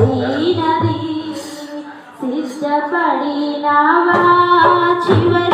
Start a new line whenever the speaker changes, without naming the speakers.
సిద్ధమైనది సిద్ధపడినవా చివరి